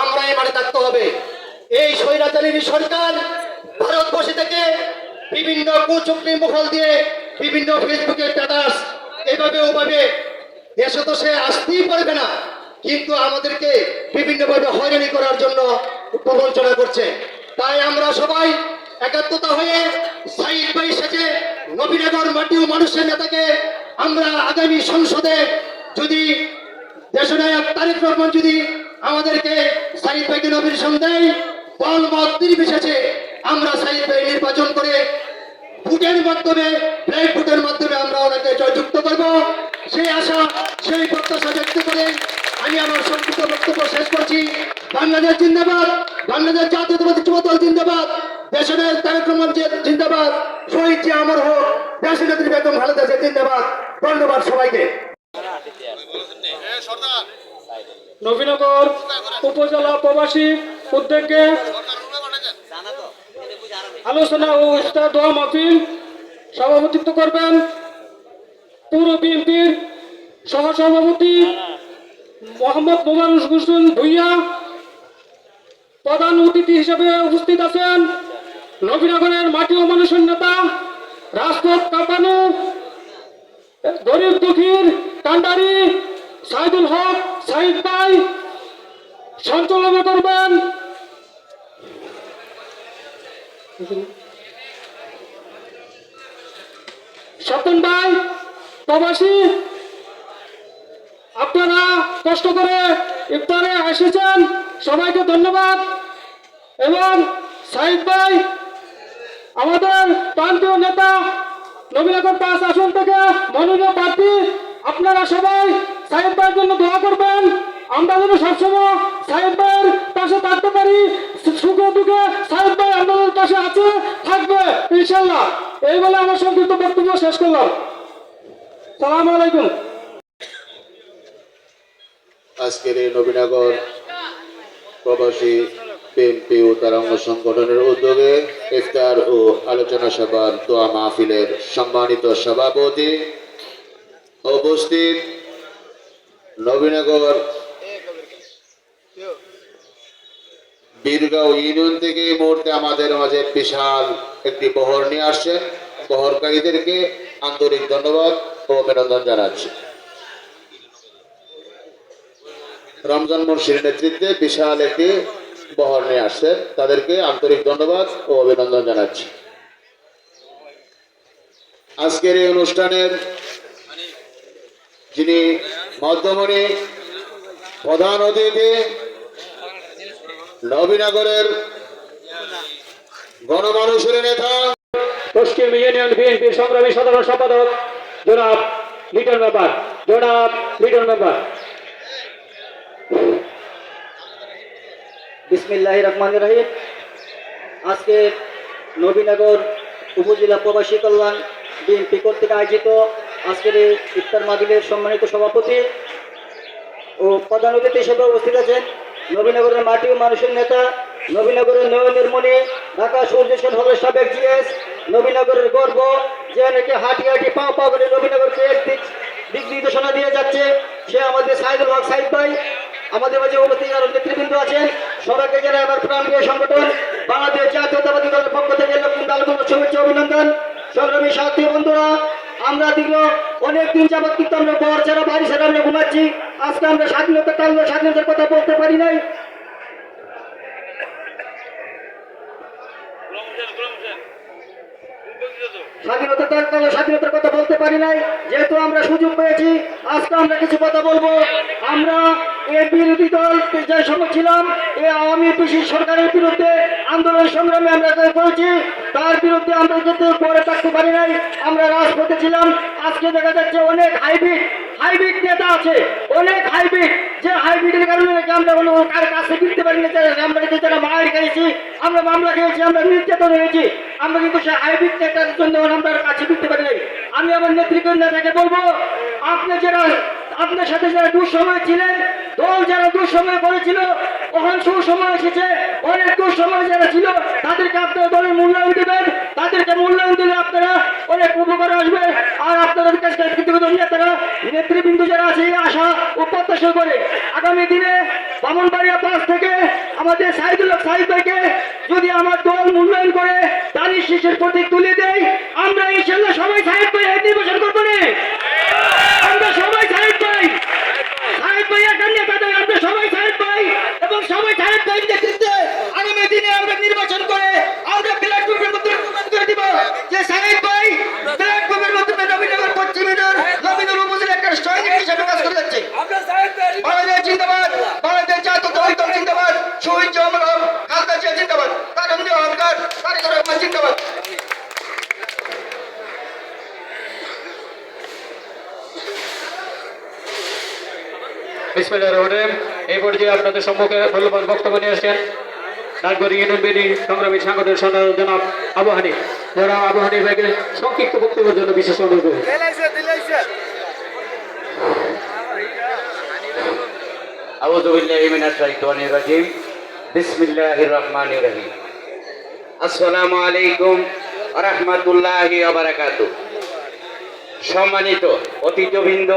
আমরা মাঠে থাকতে হবে। এই স্বৈরাচারী সরকার ভারতবর্ষে থেকে বিভিন্ন কুচুক্তি মুখল দিয়ে বিভিন্ন ফেসবুকে স্ট্যাটাস এইভাবে ওভাবে দেশে তো সে আসতেই পারবে না, কিন্তু আমাদেরকে বিভিন্নভাবে হয়রানি করার জন্য প্রবঞ্চনা করছে। তাই আমরা সবাই একাত্মতা হয়ে সাইড বাই সেজে নবীনগর মাটি ও মানুষের নেতাকে আমরা আগামী সংসদে যদি দেশনায়ক তারেক রহমান যদি আমাদেরকে সাইদ ভাইকে নমিনেশন দেয় দল মত নির্বিশেষে আমরা সাইদ ভাই নির্বাচন করে ভোটের মাধ্যমে, ব্ল্যাক ভোটের মাধ্যমে আমরা ওনাকে জয়যুক্ত করব। সেই আশা, সেই প্রত্যাশা ব্যক্ত করে আমি আমার সংক্ষিপ্ত বক্তব্য শেষ করছি। বাংলাদেশ জিন্দাবাদ, বাংলাদেশ জাতীয়তাবাদী যুব দল জিন্দাবাদ দেশের জি- জিন্দাবাদ, শহীদ যে আমার হোক দেশের নেত্রী বেগম খালেদা জিন্দাবাদ। ধন্যবাদ সবাইকে। নবীনগর উপজেলা প্রবাসী উদ্যোগে আলোচনা ও ইফতার দোয়া মাহফিল সভাপতিত্ব করবেন পৌর বিএনপির সহসভাপতি মোহাম্মদ মোবারুল হোসেন ভুইয়া। প্রধান অতিথি হিসেবে উপস্থিত আছেন নবীনগরের মাটি ও মানুষের নেতা রাজপথ কাঁপানো, গরিব দুঃখীর কান্ডারি সাইদুল হক সাইদ ভাই, সঞ্চালনা করবেন। স্বপন ভাই, প্রবাসী, আপনারা কষ্ট করে ইফতারে এসেছেন সবাইকে ধন্যবাদ। এবং সাইদ ভাই, আমাদের প্রান্তীয় নেতা নবীনগর পাঁচ আসন থেকে মনোনীত প্রার্থী আপনারা সবাই সাহেব ভাইয়ের জন্য দোয়া করবেন। আমরা যেন সবসময় সাহেব ভাইয়ের পাশে থাকতে পারি, সুখে দুঃখে সাহেব ভাই আমাদের পাশে আছে, থাকবে ইনশাল্লাহ এই বলে আমার সংক্ষিপ্ত বক্তব্য শেষ করলাম। সালাম আলাইকুম। আজকের এই নবীনগর প্রবাসী বিএনপি ও তারাঙ্গ সংগঠনের উদ্যোগে ইফতার ও আলোচনা সভার দোয়া মাহফিলের সম্মানিত সভাপতি উপস্থিত নবীনগর বীরগাঁও ইউনিয়ন থেকে এই মুহূর্তে আমাদের মাঝে বিশাল একটি বহর নিয়ে আসছেন। বহরকারীদেরকে আন্তরিক ধন্যবাদ ও অভিনন্দন জানাচ্ছি। রমজান মুর্শির নেতৃত্বে বিশাল একটি বহর নিয়ে আসছেন। তাদেরকে আন্তরিক ধন্যবাদ ও অভিনন্দন জানাচ্ছি। আজকের এই অনুষ্ঠানের যিনি মধ্যমণি প্রধান অতিথি নবীনগরের গণমানুষের নেতা। পশ্চিম ইউনিয়ন বিএনপি সংগ্রামী সাধারণ সম্পাদক জনাব লিটন ব্যাপার জনাব লিটন ব্যাপার। বিসমিল্লাহ রহমান রহিম। আজকে নবীনগর উপজেলা প্রবাসী কল্যাণ বিএনপি কর্তৃক আয়োজিত আজকের এই ইফতার মাহফিলের সম্মানিত সভাপতি ও প্রধান অতিথি হিসেবে উপস্থিত আছেন নবীনগরের মাটি ও মানুষের নেতা, নবীনগরের নয়নের মণি, ঢাকা সূর্য সেন হলের সাবেক জিএস, নবীনগরের গর্ব, যে নাকি হাঁটি হাঁটি পা পা করে নবীনগরকে দিক নির্দেশনা দিয়ে যাচ্ছে, সে আমাদের সাইদুল হক সাইদ ভাই, আমাদের মাঝে উপস্থিত আরও নেতৃবৃন্দ আছেন, সবাইকে জানাই আমার প্রাণপ্রিয় সংগঠন, বাংলাদেশ জাতীয়তাবাদী দলের পক্ষ থেকে লক্ষ্মণ দালগুলো শুভেচ্ছা অভিনন্দন। সংগ্রামী সাথী বন্ধুরা আমরা দীর্ঘ অনেকদিন যাবৎ কিন্তু আমরা বর ছাড়া বাড়ি ছাড়া আমরা ঘুমাচ্ছি। আজকে আমরা স্বাধীনতা টানলো স্বাধীনতার কথা বলতে পারি নাই। স্বাধীনতা তার স্বাধীনতার কথা বলতে পারি নাই। যেহেতু আমরা সুযোগ পেয়েছি, আজকে আমরা কিছু কথা বলব। আমরা এর বিরোধী দল যে সময় ছিলাম এই আওয়ামী পিসি সরকারের বিরুদ্ধে আন্দোলন সংগ্রামে আমরা করেছি, তার বিরুদ্ধে আমরা যেতে পরে থাকতে পারি নাই, আমরা রাজপথে ছিলাম। আজকে দেখা যাচ্ছে অনেক হাইব্রিড হাইব্রিড নেতা আছে, অনেক হাইব্রিড, যে হাইব্রিডের কারণে নাকি আমরা কোনো কার কাছে ফিরতে পারি না আমরা কিন্তু যারা মায়ের খেয়েছি, আমরা মামলা খেয়েছি, আমরা নির্যাতন হয়েছি, আমরা কিন্তু সেই হাইব্রিড নেতার জন্য আমরা কাছে ফিরতে পারি নাই। আমি আমার নেতৃত্বের নেতাকে বলব, আপনি যারা আপনার সাথে যারা দুঃসময় ছিলেন দল যারা দুঃসময় করেছিল ওখান সুসময় এসেছে, অনেক দুঃসময় যারা ছিল, তাদেরকে আপনারা দলের মূল্যায়ন দেবেন, তাদেরকে মূল্যায়ন দিলে আপনারা অনেক উপকার আসবে। আর আপনাদের কাছে তারা নেতৃবৃন্দ যারা আছে আশা ও প্রত্যাশা করে আগামী দিনে বামনবাড়িয়া পাঁচ থেকে আমাদের সাইদুল্লাহ সাহিদ ভাইকে যদি আমার দল মূল্যায়ন করে দানির শীষের প্রতীক তুলে দেয়, আমরা এই ইনশাল্লাহ সবাই সাহেব ভাই নির্বাচন করব না আমরা সবাই সাহেব ভাই সাহেব ভাই একার নেতা নয়, আমরা সবাই সাহেব ভাই এবং সবাই সাহেব ভাই নেতৃত্বে আগামী দিনে আমরা নির্বাচন করে আমরা ব্ল্যাক গ্রুপের মধ্যে প্রমাণ করে দিব যে সাহেব ভাই ব্ল্যাক গ্রুপের মধ্যে নবীনগর পশ্চিমের নবীনগর উপজেলা একটা সৈনিক হিসেবে কাজ করে যাচ্ছে বাংলাদেশ জিন্দাবাদ বাংলাদেশ জাতীয় দল জিন্দাবাদ শহীদ জমল হক খালদা জিয়া জিন্দাবাদ তারুণ হলকার তারেক রহমান জিন্দাবাদ বিসমিল্লাহির রহমানির রহিম। এই পর্যায়ে আপনাদের সম্মুখে মূল্যবান বক্তব্য নিয়ে আসছেন নাগরিক ইউনিয়ন বিডি সংগ্রামী সাংগঠনিক সদস্য জনাব আবু হানিফ যারা আবু হানিফ ভাইকে সংক্ষিপ্ত বক্তব্যের জন্য বিশেষ অনুরোধ করবেন। أعوذ بالله من الشيطان الرجيم بسم الله الرحمن الرحيم আসসালামু আলাইকুম রহমতুল্লাহি সম্মানিত অতিথিবৃন্দ